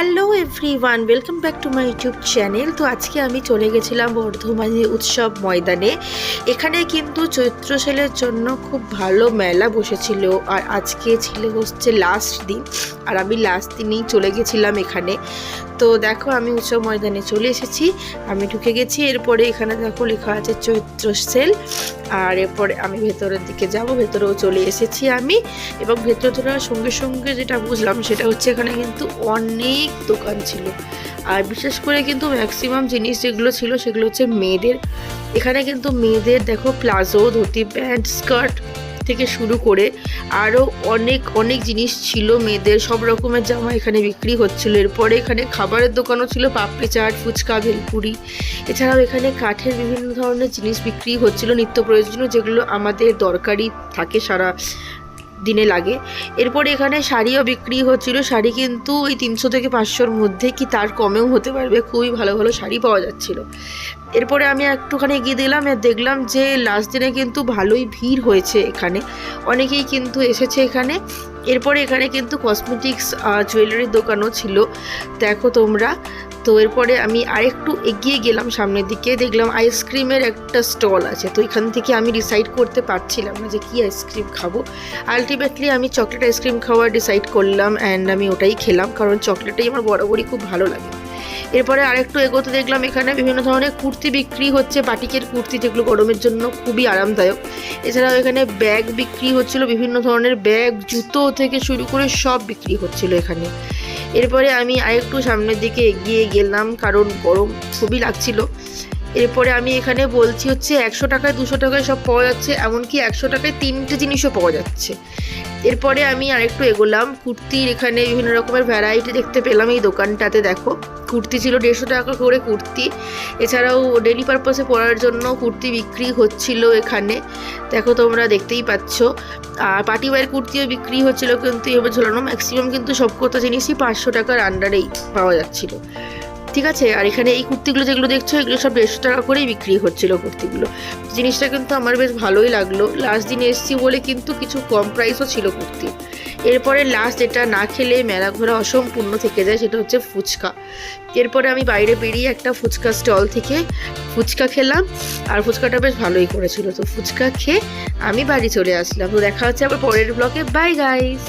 Hello everyone welcome back to my YouTube channel তো আজকে আমি চলে গেছিলাম বর্ধমানে উৎসব ময়দানে। এখানে কিন্তু চৈত্র সেলের জন্য খুব ভালো মেলা বসেছিল। আর আজকে ছিল হচ্ছে লাস্ট দিন। আর আমি লাস্ট দিনেই চলে গেছিলাম এখানে। তো দেখো আমি উৎসব ময়দানে চলে এসেছি। আমি ঢুকে গেছি। এরপরে এখানে দেখো লেখা আছে চৈত্র সেল। আর এরপরে আমি ভেতরের দিকে যাব। ভেতরেও চলে এসেছি আমি। এবং ভেতরে ঢোকার সঙ্গে সঙ্গে যেটা বুঝলাম সেটা হচ্ছে এখানে কিন্তু অনেক দোকান ছিল। আর বিশেষ করে কিন্তু ম্যাক্সিমাম জিনিস যেগুলো ছিল সেগুলো হচ্ছে মেয়েদের। এখানে কিন্তু মেয়েদের দেখো প্লাজো, ধুতি, প্যান্ট, স্কার্ট থেকে শুরু করে আরও অনেক অনেক জিনিস ছিল মেয়েদের। সব রকমের জামা এখানে বিক্রি হচ্ছিল। এরপরে এখানে খাবারের দোকানও ছিল, পাপড়ি চাট, ফুচকা, ভেলপুরি। এছাড়াও এখানে কাঠের বিভিন্ন ধরনের জিনিস বিক্রি হচ্ছিল, নিত্য প্রয়োজনীয় যেগুলো আমাদের দরকারি থাকে সারা দিনে লাগে। এরপরে এখানে শাড়িও বিক্রি হচ্ছিল। শাড়ি কিন্তু ওই তিনশো থেকে পাঁচশোর মধ্যে কি তার কমেও হতে পারবে? খুবই ভালো ভালো শাড়ি পাওয়া যাচ্ছিল। এরপরে আমি একটুখানি এগিয়ে দিলাম আর দেখলাম যে লাস্ট দিনে কিন্তু ভালোই ভিড় হয়েছে এখানে। অনেকেই কিন্তু এসেছে এখানে। এরপরে এখানে কিন্তু কসমেটিক্স জুয়েলারির দোকানও ছিল। দেখো তোমরা। তো এরপরে আমি আরেকটু এগিয়ে গেলাম সামনের দিকে। দেখলাম আইসক্রিমের একটা স্টল আছে। তো এখান থেকে আমি ডিসাইড করতে পারছিলাম না যে কী আইসক্রিম খাব। আলটিমেটলি আমি চকলেট আইসক্রিম খাওয়ার ডিসাইড করলাম অ্যান্ড আমি ওটাই খেলাম। কারণ চকলেটটাই আমার বরাবরই খুব ভালো লাগে। এরপরে আরেকটু এগোতে দেখলাম এখানে বিভিন্ন ধরনের কুর্তি বিক্রি হচ্ছে, বাটিকের কুর্তি যেগুলো গরমের জন্য খুবই আরামদায়ক। এছাড়াও এখানে ব্যাগ বিক্রি হচ্ছিল, বিভিন্ন ধরনের ব্যাগ, জুতো থেকে শুরু করে সব বিক্রি হচ্ছিল এখানে। এরপরে আমি আরেকটু সামনের দিকে এগিয়ে গেলাম, কারণ গরম খুবই লাগছিল। এরপরে আমি এখানে বলছি হচ্ছে একশো টাকায়, দুশো টাকায় সব পাওয়া যাচ্ছে, এমনকি একশো টাকায় তিনটে জিনিসও পাওয়া যাচ্ছে। এরপরে আমি আরেকটু এগোলাম, কুর্তির এখানে বিভিন্ন রকমের ভ্যারাইটি দেখতে পেলাম এই দোকানটাতে, দেখো। কুর্তি ছিল দেড়শো টাকা করে কুর্তি, এছাড়াও ডেলি পারপাসে পরার জন্য কুর্তি বিক্রি হচ্ছিল এখানে। দেখো তোমরা দেখতেই পাচ্ছ। আর পার্টি ওয়্যার কুর্তিও বিক্রি হচ্ছিল, কিন্তু এভাবে ঝোলানো ম্যাক্সিমাম কিন্তু সব কটা জিনিসই পাঁচশো টাকার আন্ডারেই পাওয়া যাচ্ছিল। ঠিক আছে? আর এখানে এই কুর্তিগুলো যেগুলো দেখছ, এগুলো সব দেড়শো টাকা করেই বিক্রি হচ্ছিল কুর্তিগুলো। জিনিসটা কিন্তু আমার বেশ ভালোই লাগল। লাস্ট দিন এসছি বলে কিন্তু কিছু কম প্রাইসও ছিল কুর্তি। এরপরে লাস্ট যেটা না খেলে মেলা ঘোরা অসম্পূর্ণ থেকে যায়, সেটা হচ্ছে ফুচকা। এরপরে আমি বাইরে বেরিয়ে একটা ফুচকা স্টল থেকে ফুচকা খেলাম, আর ফুচকাটা বেশ ভালোই করেছিল। তো ফুচকা খেয়ে আমি বাড়ি চলে আসলাম। তো দেখা হচ্ছে আবার পরের ব্লগে বাই গাইস